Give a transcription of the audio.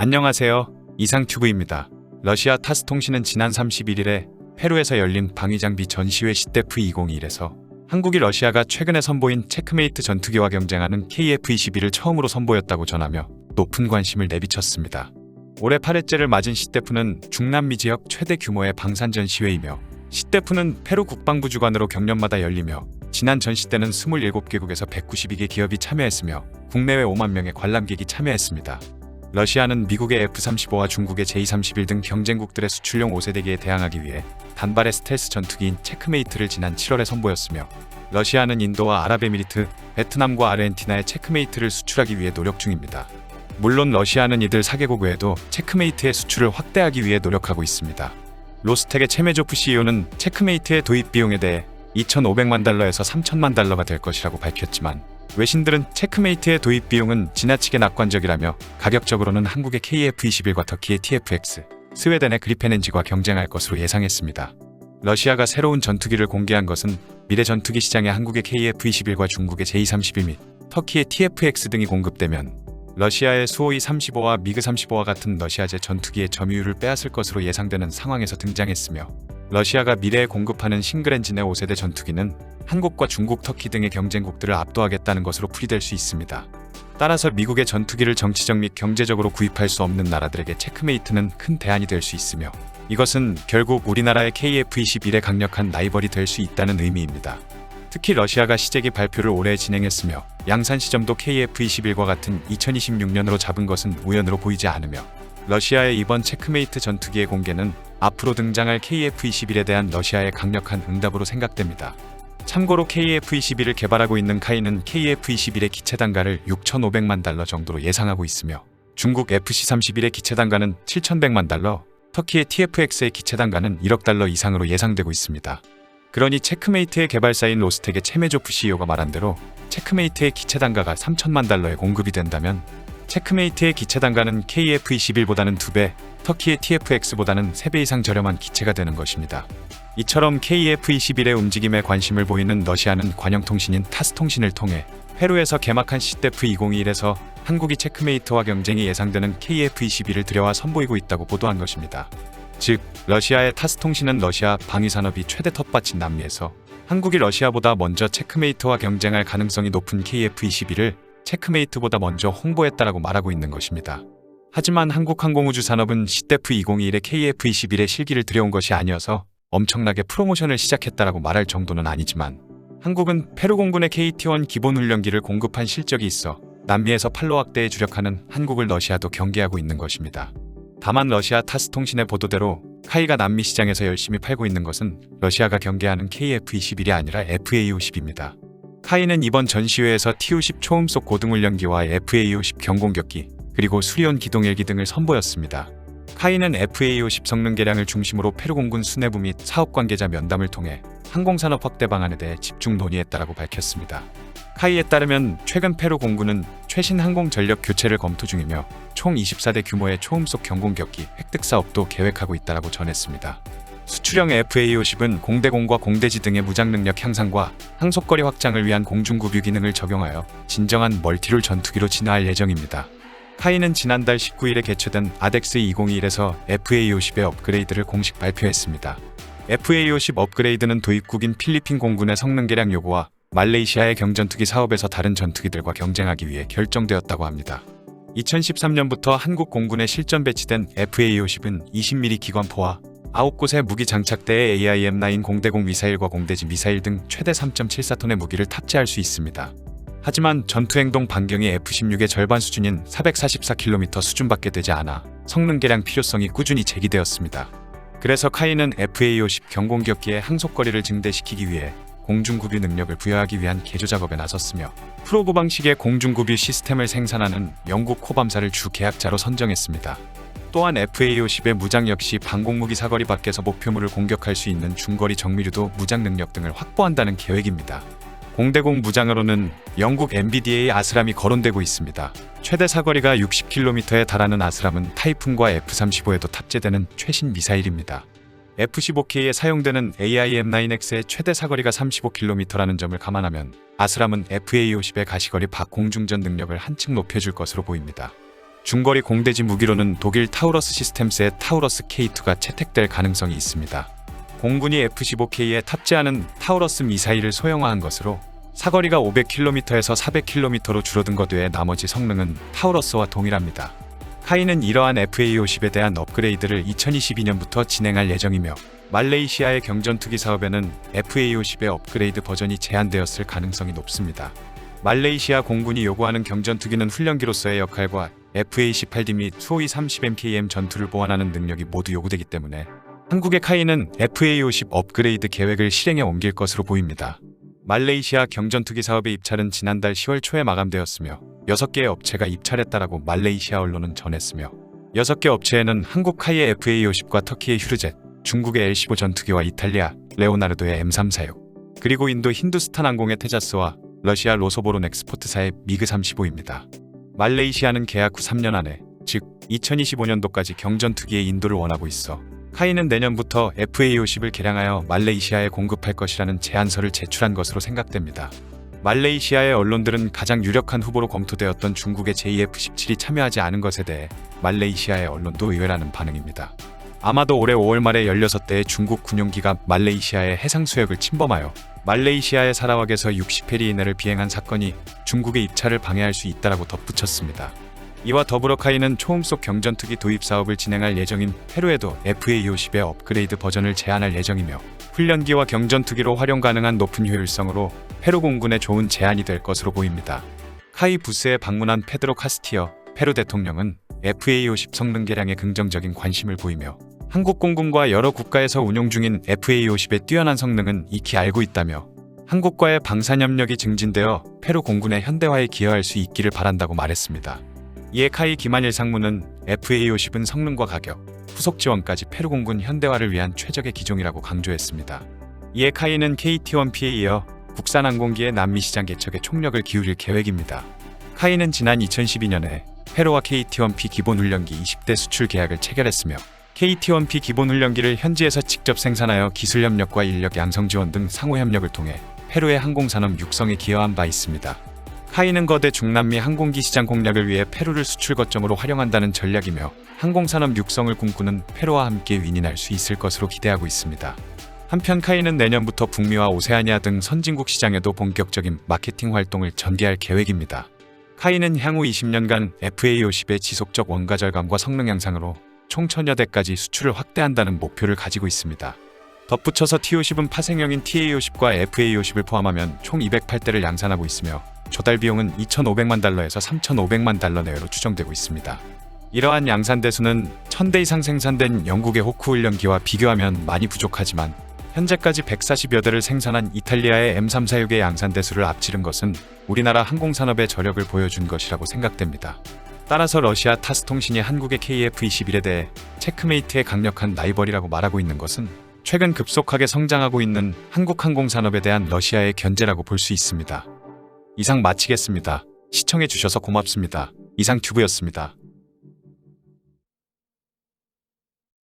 안녕하세요. 이상튜브입니다. 러시아 타스 통신은 지난 31일에 페루에서 열린 방위장비 전시회 시대프 2021에서 한국이 러시아가 최근에 선보인 체크메이트 전투기와 경쟁하는 KF-21을 처음으로 선보였다고 전하며 높은 관심을 내비쳤습니다. 올해 8회째를 맞은 시대프는 중남미 지역 최대 규모의 방산 전시회이며 시대프는 페루 국방부 주관으로 경년마다 열리며 지난 전시 때는 27개국에서 192개 기업이 참여했으며 국내외 5만 명의 관람객이 참여했습니다. 러시아는 미국의 F-35와 중국의 J-31 등 경쟁국들의 수출용 5세대기에 대항하기 위해 단발의 스텔스 전투기인 체크메이트를 지난 7월에 선보였으며 러시아는 인도와 아랍에미리트, 베트남과 아르헨티나에 체크메이트를 수출하기 위해 노력 중입니다. 물론 러시아는 이들 4개국 외에도 체크메이트의 수출을 확대하기 위해 노력하고 있습니다. 로스텍의 체메조프 CEO는 체크메이트의 도입 비용에 대해 2,500만 달러에서 3,000만 달러가 될 것이라고 밝혔지만 외신들은 체크메이트의 도입 비용은 지나치게 낙관적이라며 가격적으로는 한국의 KF-21과 터키의 TFX, 스웨덴의 그리펜엔지과 경쟁할 것으로 예상했습니다. 러시아가 새로운 전투기를 공개한 것은 미래 전투기 시장에 한국의 KF-21과 중국의 J-31 및 터키의 TFX 등이 공급되면 러시아의 수호이 35와 미그 35와 같은 러시아제 전투기의 점유율을 빼앗을 것으로 예상되는 상황에서 등장했으며 러시아가 미래에 공급하는 싱글 엔진의 5세대 전투기는 한국과 중국, 터키 등의 경쟁국들을 압도하겠다는 것으로 풀이될 수 있습니다. 따라서 미국의 전투기를 정치적 및 경제적으로 구입할 수 없는 나라들에게 체크메이트는 큰 대안이 될 수 있으며 이것은 결국 우리나라의 KF-21의 강력한 라이벌이 될 수 있다는 의미입니다. 특히 러시아가 시제기 발표를 올해 진행했으며 양산 시점도 KF-21과 같은 2026년으로 잡은 것은 우연으로 보이지 않으며 러시아의 이번 체크메이트 전투기의 공개는 앞으로 등장할 KF-21에 대한 러시아의 강력한 응답으로 생각됩니다. 참고로 KF-21을 개발하고 있는 카이는 KF-21의 기체 단가를 6,500만 달러 정도로 예상하고 있으며 중국 FC-31의 기체 단가는 7,100만 달러, 터키의 TFX의 기체 단가는 1억 달러 이상으로 예상되고 있습니다. 그러니 체크메이트의 개발사인 로스텍의 체메조프 CEO가 말한 대로 체크메이트의 기체 단가가 3천만 달러에 공급이 된다면 체크메이트의 기체 단가는 KF-21보다는 2배, 터키의 TFX보다는 3배 이상 저렴한 기체가 되는 것입니다. 이처럼 KF-21의 움직임에 관심을 보이는 러시아는 관영통신인 타스통신을 통해 페루에서 개막한 시대프 2021에서 한국이 체크메이트와 경쟁이 예상되는 KF-21을 들여와 선보이고 있다고 보도한 것입니다. 즉, 러시아의 타스통신은 러시아 방위산업이 최대 텃밭인 남미에서 한국이 러시아보다 먼저 체크메이트와 경쟁할 가능성이 높은 KF-21을 체크메이트보다 먼저 홍보했다라고 말하고 있는 것입니다. 하지만 한국항공우주 산업은 시대프 2021의 KF-21의 실기를 들여온 것이 아니어서 엄청나게 프로모션을 시작했다라고 말할 정도는 아니지만 한국은 페루 공군의 KT-1 기본 훈련기를 공급한 실적이 있어 남미에서 팔로 확대에 주력하는 한국을 러시아도 경계하고 있는 것입니다. 다만 러시아 타스 통신의 보도대로 카이가 남미 시장에서 열심히 팔고 있는 것은 러시아가 경계하는 KF-21이 아니라 FA-50입니다. 카이는 이번 전시회에서 TU-10 초음속 고등훈련기와 FA-50 경공격기 그리고 수리온 기동헬기 등을 선보였습니다. 카이는 FA-50 성능 개량을 중심으로 페루 공군 수뇌부 및 사업 관계자 면담을 통해 항공산업 확대 방안에 대해 집중 논의했다라고 밝혔습니다. 카이에 따르면 최근 페루 공군은 최신 항공 전력 교체를 검토 중이며 총 24대 규모의 초음속 경공격기 획득 사업도 계획하고 있다라고 전했습니다. 수출형 FA-50은 공대공과 공대지 등의 무장 능력 향상과 항속거리 확장을 위한 공중구뷰 기능을 적용하여 진정한 멀티롤 전투기로 진화할 예정입니다. 카이는 지난달 19일에 개최된 아덱스 2021에서 FA-50의 업그레이드를 공식 발표했습니다. FA-50 업그레이드는 도입국인 필리핀 공군의 성능 개량 요구와 말레이시아의 경전투기 사업에서 다른 전투기들과 경쟁하기 위해 결정되었다고 합니다. 2013년부터 한국 공군에 실전 배치된 FA-50은 20mm 기관포와 9곳의 무기 장착대에 AIM-9 공대공 미사일과 공대지 미사일 등 최대 3.74톤의 무기를 탑재할 수 있습니다. 하지만 전투행동 반경이 F-16의 절반 수준인 444km 수준밖에 되지 않아 성능 개량 필요성이 꾸준히 제기되었습니다. 그래서 카이는 FA-50 경공격기의 항속거리를 증대시키기 위해 공중구비 능력을 부여하기 위한 개조 작업에 나섰으며 프로브 방식의 공중구비 시스템을 생산하는 영국 코밤사를 주 계약자로 선정했습니다. 또한 FA-50의 무장 역시 방공무기 사거리 밖에서 목표물을 공격할 수 있는 중거리 정밀유도 무장 능력 등을 확보한다는 계획입니다. 공대공 무장으로는 영국 MBDA 아스람이 거론되고 있습니다. 최대 사거리가 60km에 달하는 아스람은 타이푼과 F-35에도 탑재되는 최신 미사일입니다. F-15K에 사용되는 AIM-9X의 최대 사거리가 35km라는 점을 감안하면 아스람은 FA-50의 가시거리 밖 공중전 능력을 한층 높여줄 것으로 보입니다. 중거리 공대지 무기로는 독일 타우러스 시스템스의 타우러스 K2가 채택될 가능성이 있습니다. 공군이 F-15K에 탑재하는 타우러스 미사일을 소형화한 것으로 사거리가 500km에서 400km로 줄어든 것 외에 나머지 성능은 타우러스와 동일합니다. 카이는 이러한 FA-50에 대한 업그레이드를 2022년부터 진행할 예정이며 말레이시아의 경전투기 사업에는 FA-50의 업그레이드 버전이 제한되었을 가능성이 높습니다. 말레이시아 공군이 요구하는 경전투기는 훈련기로서의 역할과 FA-18D 및 수호이 30MKM 전투를 보완하는 능력이 모두 요구되기 때문에 한국의 카이는 FA-50 업그레이드 계획을 실행에 옮길 것으로 보입니다. 말레이시아 경전투기 사업의 입찰은 지난달 10월 초에 마감되었으며 6개의 업체가 입찰했다라고 말레이시아 언론은 전했으며 6개 업체에는 한국 카이의 FA-50과 터키의 휴르젯, 중국의 L-15 전투기와 이탈리아, 레오나르도의 M346, 그리고 인도 힌두스탄 항공의 테자스와 러시아 로소보론 엑스포트사의 미그 35입니다. 말레이시아는 계약 후 3년 안에, 즉 2025년도까지 경전투기의 인도를 원하고 있어 카이는 내년부터 FA-50을 개량하여 말레이시아에 공급할 것이라는 제안서를 제출한 것으로 생각됩니다. 말레이시아의 언론들은 가장 유력한 후보로 검토되었던 중국의 JF-17이 참여하지 않은 것에 대해 말레이시아의 언론도 의외라는 반응입니다. 아마도 올해 5월 말에 16대의 중국 군용기가 말레이시아의 해상 수역을 침범하여 말레이시아의 사라왁에서 60해리 이내를 비행한 사건이 중국의 입찰을 방해할 수 있다라고 덧붙였습니다. 이와 더불어 카이는 초음속 경전투기 도입 사업을 진행할 예정인 페루에도 FA-50의 업그레이드 버전을 제안할 예정이며 훈련기와 경전투기로 활용 가능한 높은 효율성으로 페루 공군에 좋은 제안이 될 것으로 보입니다. 카이 부스에 방문한 페드로 카스티어 페루 대통령은 FA-50 성능 개량에 긍정적인 관심을 보이며 한국 공군과 여러 국가에서 운용 중인 FA-50의 뛰어난 성능은 익히 알고 있다며 한국과의 방산 협력이 증진되어 페루 공군의 현대화에 기여할 수 있기를 바란다고 말했습니다. 이에 카이 김한일 상무는 FA-50은 성능과 가격, 후속 지원까지 페루 공군 현대화를 위한 최적의 기종이라고 강조했습니다. 이에 카이는 KT-1P에 이어 국산 항공기의 남미 시장 개척에 총력을 기울일 계획입니다. 카이는 지난 2012년에 페루와 KT-1P 기본 훈련기 20대 수출 계약을 체결했으며 KT-1P 기본 훈련기를 현지에서 직접 생산하여 기술 협력과 인력 양성 지원 등 상호 협력을 통해 페루의 항공산업 육성에 기여한 바 있습니다. 카이는 거대 중남미 항공기 시장 공략을 위해 페루를 수출 거점으로 활용한다는 전략이며 항공산업 육성을 꿈꾸는 페루와 함께 윈윈할 수 있을 것으로 기대하고 있습니다. 한편 카이는 내년부터 북미와 오세아니아 등 선진국 시장에도 본격적인 마케팅 활동을 전개할 계획입니다. 카이는 향후 20년간 FA-50의 지속적 원가 절감과 성능 향상으로 총 천여 대까지 수출을 확대한다는 목표를 가지고 있습니다. 덧붙여서 T50은 파생형인 TA50과 FA50을 포함하면 총 208대를 양산하고 있으며 조달 비용은 2,500만 달러에서 3,500만 달러 내외로 추정되고 있습니다. 이러한 양산 대수는 1000대 이상 생산된 영국의 호크 훈련기와 비교하면 많이 부족하지만 현재까지 140여 대를 생산한 이탈리아의 M346의 양산 대수를 앞지른 것은 우리나라 항공산업의 저력을 보여준 것이라고 생각됩니다. 따라서 러시아 타스 통신이 한국의 KF-21에 대해 체크메이트의 강력한 라이벌이라고 말하고 있는 것은 최근 급속하게 성장하고 있는 한국 항공 산업에 대한 러시아의 견제라고 볼 수 있습니다. 이상 마치겠습니다. 시청해주셔서 고맙습니다. 이상 튜브였습니다.